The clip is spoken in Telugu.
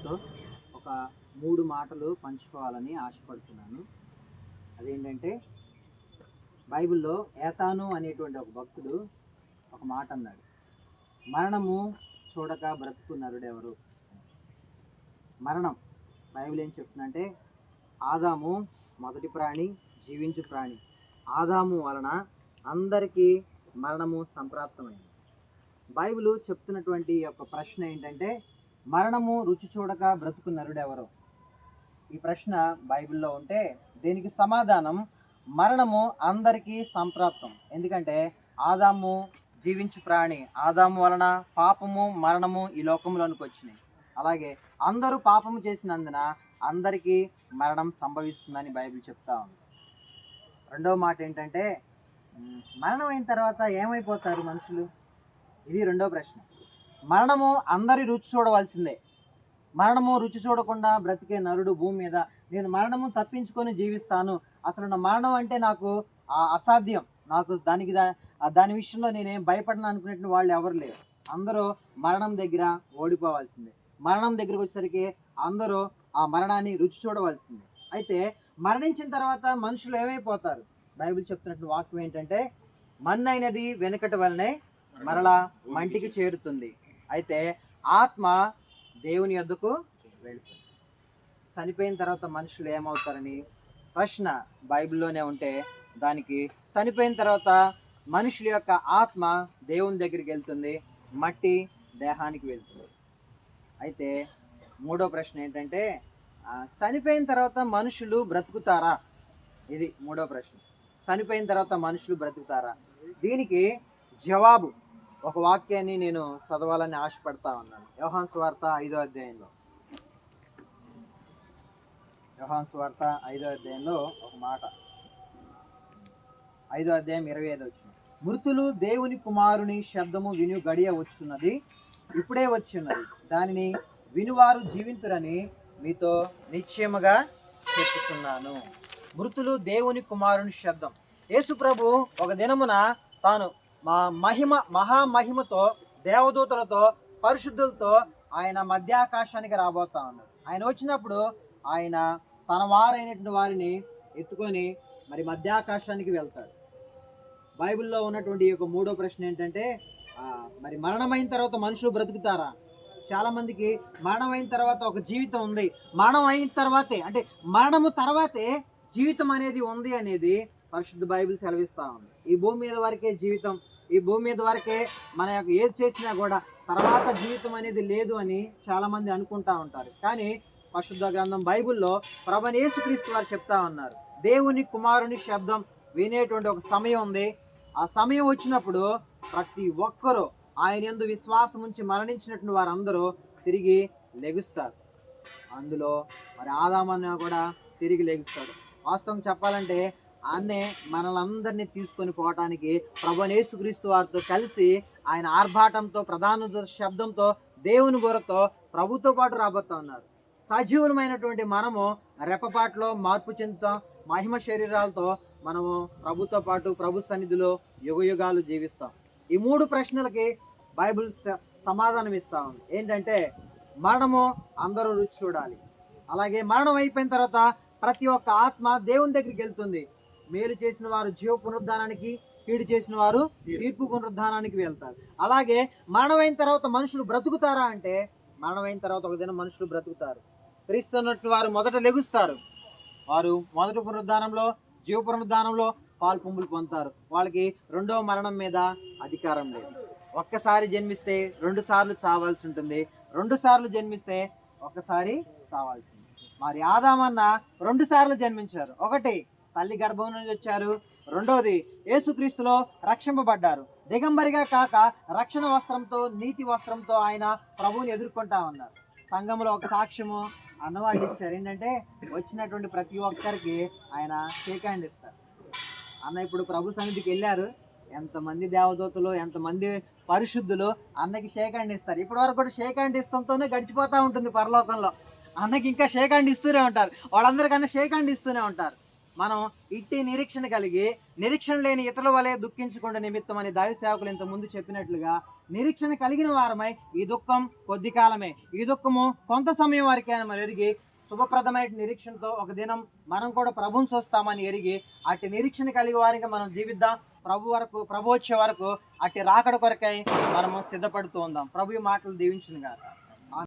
అందరితో ఒక మూడు మాటలు పంచుకోవాలని ఆశపడుతున్నాను. అదేంటంటే బైబిల్లో ఏతాను అనేటువంటి ఒక భక్తుడు ఒక మాట అన్నాడు. మరణము చూడక బ్రతుకు నరుడెవరు? మరణం. బైబిల్ ఏం చెప్తుందంటే ఆదాము మొదటి ప్రాణి జీవించు ప్రాణి. ఆదాము వలన అందరికీ మరణము సంప్రాప్తమైంది. బైబిల్ చెప్తున్నటువంటి యొక్క ప్రశ్న ఏంటంటే మరణము రుచి చూడక బ్రతుకు నరుడెవరు? ఈ ప్రశ్న బైబిల్లో ఉంటే దీనికి సమాధానం మరణము అందరికీ సంప్రాప్తం. ఎందుకంటే ఆదాము జీవించు ప్రాణి ఆదాము వలన పాపము మరణము ఈ లోకంలోనికి వచ్చినాయి. అలాగే అందరూ పాపము చేసినందున అందరికీ మరణం సంభవిస్తుందని బైబిల్ చెప్తా ఉంది. రెండవ మాట ఏంటంటే మరణం అయిన తర్వాత ఏమైపోతారు మనుషులు? ఇది రెండో ప్రశ్న. మరణము అందరి రుచి చూడవలసిందే. మరణము రుచి చూడకుండా బ్రతికే నరుడు భూమి మీద నేను మరణము తప్పించుకొని జీవిస్తాను. అసలు నా మరణం అంటే నాకు అసాధ్యం. నాకు దానికి దాని విషయంలో నేనేం భయపడను అనుకునేటువంటి వాళ్ళు ఎవరు లేరు. అందరూ మరణం దగ్గర ఓడిపోవాల్సిందే. మరణం దగ్గరకు వచ్చేసరికి అందరూ ఆ మరణాన్ని రుచి చూడవలసిందే. అయితే మరణించిన తర్వాత మనుషులు ఏమైపోతారు? బైబిల్ చెప్తున్నట్టు వాక్యం ఏంటంటే మన్నైనది వెనుకటి వలనే మరలా మంటికి చేరుతుంది. అయితే ఆత్మ దేవుని యొద్దకు వెళుతుంది చనిపోయిన తర్వాత మనుషులు ఏమవుతారని ప్రశ్న బైబిల్లోనే ఉంటే దానికి చనిపోయిన తర్వాత మనుషుల యొక్క ఆత్మ దేవుని దగ్గరికి వెళ్తుంది మట్టి దేహానికి వెళ్తుంది. అయితే మూడో ప్రశ్న ఏంటంటే చనిపోయిన తర్వాత మనుషులు బ్రతుకుతారా? ఇది మూడో ప్రశ్న. చనిపోయిన తర్వాత మనుషులు బ్రతుకుతారా? దీనికి జవాబు ఒక వాక్యాన్ని నేను చదవాలని ఆశపడతా ఉన్నాను. యోహాన్ స్వార్త ఐదో అధ్యాయంలో. యోహాన్ స్వార్త ఐదో అధ్యాయంలో ఒక మాట. ఐదో అధ్యాయం ఇరవై ఐదు వచ్చింది మృతులు దేవుని కుమారుని శబ్దము విను గడియ వచ్చున్నది ఇప్పుడే వచ్చిన్నది. దానిని వినువారు జీవింతురని మీతో నిశ్చయముగా చెప్పుతున్నాను మృతులు దేవుని కుమారుని శబ్దం. యేసు ప్రభు ఒక దినమున తాను మా మహిమ మహామహిమతో దేవదూతలతో పరిశుద్ధులతో ఆయన మధ్యాకాశానికి రాబోతా ఉన్నాడు. ఆయన వచ్చినప్పుడు ఆయన తన వారైనటువంటి వారిని ఎత్తుకొని మరి మధ్యాకాశానికి వెళ్తాడు. బైబిల్లో ఉన్నటువంటి ఈ యొక్క మూడో ప్రశ్న ఏంటంటే మరి మరణమైన తర్వాత మనుషులు బ్రతుకుతారా? చాలామందికి మరణం అయిన తర్వాత ఒక జీవితం ఉంది. మరణం అయిన తర్వాతే అంటే మరణము తర్వాతే జీవితం అనేది ఉంది అనేది పరిశుద్ధ బైబిల్ సెలవిస్తూ ఉంది. ఈ భూమి మీద వరకే జీవితం ఈ భూమి మీద వరకే మన యొక్క ఏది చేసినా కూడా తర్వాత జీవితం అనేది లేదు అని చాలా మంది అనుకుంటా ఉంటారు. కానీ పరిశుద్ధ గ్రంథం బైబిల్లో ప్రభనేసు యేసుక్రీస్తు వారు చెప్తా ఉన్నారు. దేవుని కుమారుని శబ్దం వినేటువంటి ఒక సమయం ఉంది. ఆ సమయం వచ్చినప్పుడు ప్రతి ఒక్కరూ ఆయన ఎందు విశ్వాసం ఉంచి మరణించినటువంటి వారందరూ తిరిగి లెగుస్తారు. అందులో మరి ఆదామన్న కూడా తిరిగి లెగుస్తాడు. వాస్తవం చెప్పాలంటే ఆన్నే మనలందరినీ తీసుకొని పోవటానికి ప్రభునేసుక్రీస్తు వారితో కలిసి ఆయన ఆర్భాటంతో ప్రధాన శబ్దంతో దేవుని గురతో ప్రభుతో పాటు రాబోతా ఉన్నారు. సజీవులమైనటువంటి మనము రెప్పపాట్లో మార్పు చెందుతాం మహిమ శరీరాలతో మనము ప్రభుతో పాటు ప్రభు సన్నిధిలో యుగయుగాలు జీవిస్తాం. ఈ మూడు ప్రశ్నలకి బైబిల్ స- సమాధానం ఇస్తా ఉంది. ఏంటంటే మరణము అందరూ రుచి చూడాలి. అలాగే మరణం అయిపోయిన తర్వాత ప్రతి ఒక్క ఆత్మ దేవుని దగ్గరికి వెళ్తుంది. మేలు చేసిన వారు జీవ పునరుద్ధానానికి కీడు చేసిన వారు తీర్పు పునరుద్ధానానికి వెళ్తారు. అలాగే మరణం అయిన తర్వాత మనుషులు బ్రతుకుతారా అంటే మరణం అయిన తర్వాత ఒక దినం మనుషులు బ్రతుకుతారు. క్రీస్తున్నట్టు వారు మొదట లెగుస్తారు. వారు మొదటి పునరుద్ధానంలో జీవ పునరుద్ధానంలో పాలు పొంగులు పొందుతారు. వాళ్ళకి రెండో మరణం మీద అధికారం లేదు. ఒక్కసారి జన్మిస్తే రెండు సార్లు చావాల్సి ఉంటుంది. రెండు సార్లు జన్మిస్తే ఒక్కసారి చావాల్సి ఉంటుంది. మరి ఆదామన్న రెండు సార్లు జన్మించారు. ఒకటి తల్లి గర్భం నుంచి వచ్చారు. రెండవది యేసుక్రీస్తులో రక్షింపబడ్డారు. దిగంబరిగా కాక రక్షణ వస్త్రంతో నీతి వస్త్రంతో ఆయన ప్రభువుని ఎదుర్కొంటా ఉన్నారు. సంఘంలో ఒక సాక్ష్యము అన్నవాళ్ళు ఇచ్చారు. ఏంటంటే వచ్చినటువంటి ప్రతి ఒక్కరికి ఆయన షేక్ హ్యాండ్ ఇస్తారు. అన్న ఇప్పుడు ప్రభు సన్నిధికి వెళ్ళారు. ఎంతమంది దేవదూతలు ఎంతమంది పరిశుద్ధులు అన్నకి షేక్ హ్యాండ్ ఇస్తారు. ఇప్పటి వరకు కూడా షేక్ హ్యాండ్ ఇస్తంతోనే గడిచిపోతూ ఉంటుంది పరలోకంలో. అన్నకి ఇంకా షేక్ హ్యాండ్ ఇస్తూనే ఉంటారు. వాళ్ళందరికన్నా షేక్ హ్యాండ్ ఇస్తూనే ఉంటారు. మనం ఇట్టి నిరీక్షణ కలిగి నిరీక్షణ లేని ఇతరుల వలె దుఃఖించకుండా నిమిత్తం అని దైవ సేవకులు ఇంత ముందు చెప్పినట్లుగా నిరీక్షణ కలిగిన వారమై ఈ దుఃఖం కొద్ది కాలమే. ఈ దుఃఖము కొంత సమయం వరకే మనం ఎరిగి శుభప్రదమైన నిరీక్షణతో ఒక దినం మనం కూడా ప్రభుని చూస్తామని ఎరిగి అట్టి నిరీక్షణ కలిగి వారికి మనం జీవిద్దాం. ప్రభు వరకు ప్రభు వచ్చే వరకు అట్టి రాకడ కొరకై మనము సిద్ధపడుతూ ఉందాం. ప్రభు ఈ మాటలు దీవించునుగా